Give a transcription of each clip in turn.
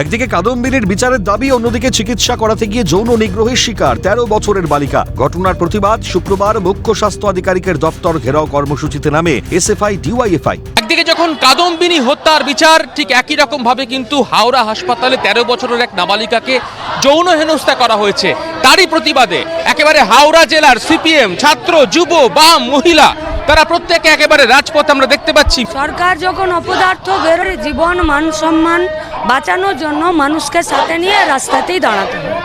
একদিকে কাদম্বিনীর বিচারের দাবি, অন্যদিকে চিকিৎসা করাতে গিয়ে যৌন নিগ্রহের শিকার, তেরো বছরের বালিকা। ঘটনার প্রতিবাদ শুক্রবার মুখ্য স্বাস্থ্য আধিকারিকের দপ্তর ঘেরাও কর্মসূচিতে নামে এসএফআই, ডিওয়াইএফআই। একদিকে যখন কাদম্বিনী হত্যার বিচার, ঠিক একই রকম ভাবে কিন্তু হাওড়া হাসপাতালে তেরো বছরের এক নাবালিকাকে যৌন হেনস্থা করা হয়েছে। তারই প্রতিবাদে একেবারে হাওড়া জেলার সিপিএম, ছাত্র, যুব বাম মহিলা তারা প্রত্যেকে একেবারে রাজপথ আমরা দেখতে পাচ্ছি। সরকার যখন অপদার্থ বেরোয়, জীবন, মান, সম্মান বাঁচানোর জন্য মানুষকে সাথে নিয়ে রাস্তাতেই দাঁড়াতে হয়।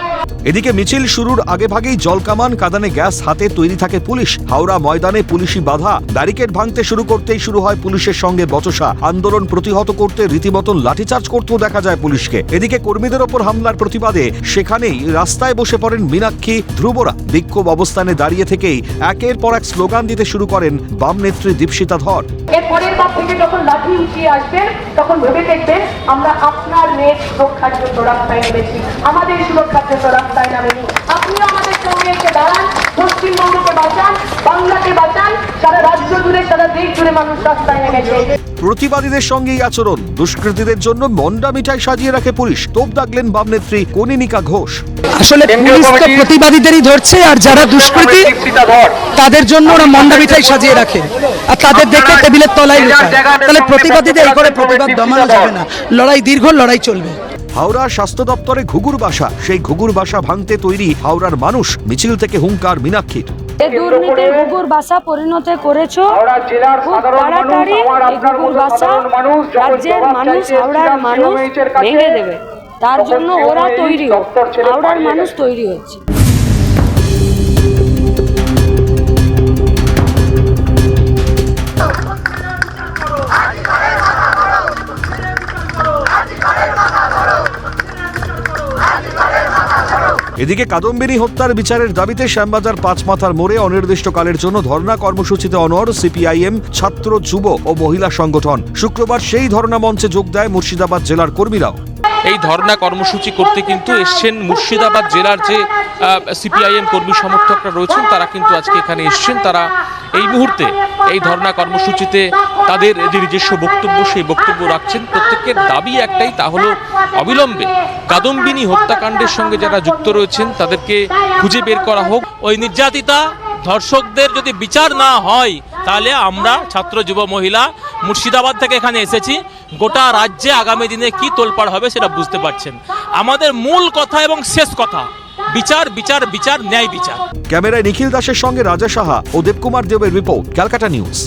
এদিকে মিছিল শুরুর আগে ভাগেই জলকামান কাদানে গ্যাস হাতে তৈরি থাকে পুলিশ। হাওড়া ময়দানে পুলিশি বাধা। ব্যারিকেড ভাঙতে শুরু করতেই শুরু হয় পুলিশের সঙ্গে বচসা। আন্দোলন প্রতিহত করতে রীতিমতন লাঠিচার্জ করতেও দেখা যায় পুলিশকে। এদিকে কর্মীদের ওপর হামলার প্রতিবাদে সেখানেই রাস্তায় বসে পড়েন মীনাক্ষী ধ্রুবরা। বিক্ষোভ অবস্থানে দাঁড়িয়ে থেকেই একের পর এক স্লোগান দিতে শুরু করেন বাম নেত্রী দীপশিতা ধর। এর পরের বার থেকে যখন লাঠি উঠিয়ে আসবেন, তখন ভেবে দেখবেন আমরা আপনার মেয়ের সুরক্ষার জন্য রাস্তায় নেমেছি। আমাদের সুরক্ষার জন্য রাস্তায় নামেনি আপনিও আমাদের সঙ্গে এসে দাঁড়ান পশ্চিমবঙ্গকে বাঁচান বাংলাকে বাঁচান সারা রাজ্য জুড়ে সারা দেশ জুড়ে মানুষ রাস্তায় নেমেছে। প্রতিবাদীদের সঙ্গে এই আচরণ দুষ্কৃতীদের জন্য মন্ডা মিঠাই সাজিয়ে রাখে পুলিশ। তোপ দাগলেন বাম নেত্রী কনিনিকা ঘোষ। আসলে পুলিশ তো প্রতিবাদীদেরই ধরছে আর যারা দুষ্কৃতী তাদের জন্য ওরা মন্ডা মিঠাই সাজিয়ে রাখে। আর তাদের দেখে টেবিলের তলায় তাহলে প্রতিবাদীদের এই করে প্রতিবাদ দমানো যাবে না। লড়াই দীর্ঘ লড়াই চলবে। হাওড়া স্বাস্থ্য দপ্তরে ঘুঘুর বাসা। সেই ঘুঘুর বাসা ভাঙতে তৈরি হাওড়ার মানুষ মিছিল থেকে হুঙ্কার মীনাক্ষীর। এই দুর্নীতির কুকুর বাসা পরিণত করেছ। খুব তাড়াতাড়ি এই কুকুর বাসা রাজ্যের মানুষ হাওড়ার মানুষ ভেঙে দেবে। তার জন্য ওরা তৈরি হাওড়ার মানুষ তৈরি হচ্ছে এদিকে কাদম্বিনী হত্যার বিচারের দাবিতে শ্যামবাজার পাঁচ মাথার মোড়ে অনির্দিষ্টকালের জন্য ধর্ণা কর্মসূচিতে অনর সিপিআইএম, ছাত্র, যুব ও মহিলা সংগঠন। শুক্রবার সেই ধর্ণা মঞ্চে যোগ দেয় মুর্শিদাবাদ জেলার কর্মীরাও। এই ধর্ণা কর্মসূচি করতে কিন্তু এসছেন মুর্শিদাবাদ জেলার যে সিপিআইএম কর্মী সমর্থকরা রয়েছেন, তারা কিন্তু আজকে এখানে এসছেন। তারা এই মুহূর্তে এই ধর্ণা কর্মসূচিতে তাদের যে নিজস্ব বক্তব্য, সেই বক্তব্য রাখছেন। প্রত্যেকের দাবি একটাই, তা হলো অবিলম্বে কাদম্বিনী হত্যাকাণ্ডের সঙ্গে যারা যুক্ত রয়েছেন, তাদেরকে খুঁজে বের করা হোক। ওই নির্যাতিতা ধর্ষকদের যদি বিচার না হয়, তাহলে আমরা ছাত্র, যুব, মহিলা মুর্শিদাবাদ থেকে এখানে এসেছি। গোটা রাজ্যে আগামী দিনে কি তোলপাড় হবে সেটা বুঝতে পারছেন। আমাদের মূল কথা এবং শেষ কথা, বিচার বিচার বিচার, ন্যায় বিচার। ক্যামেরায় নিখিল দাসের সঙ্গে রাজা সাহা ও দেবকুমার দেবের রিপোর্ট, ক্যালকাটা নিউজ।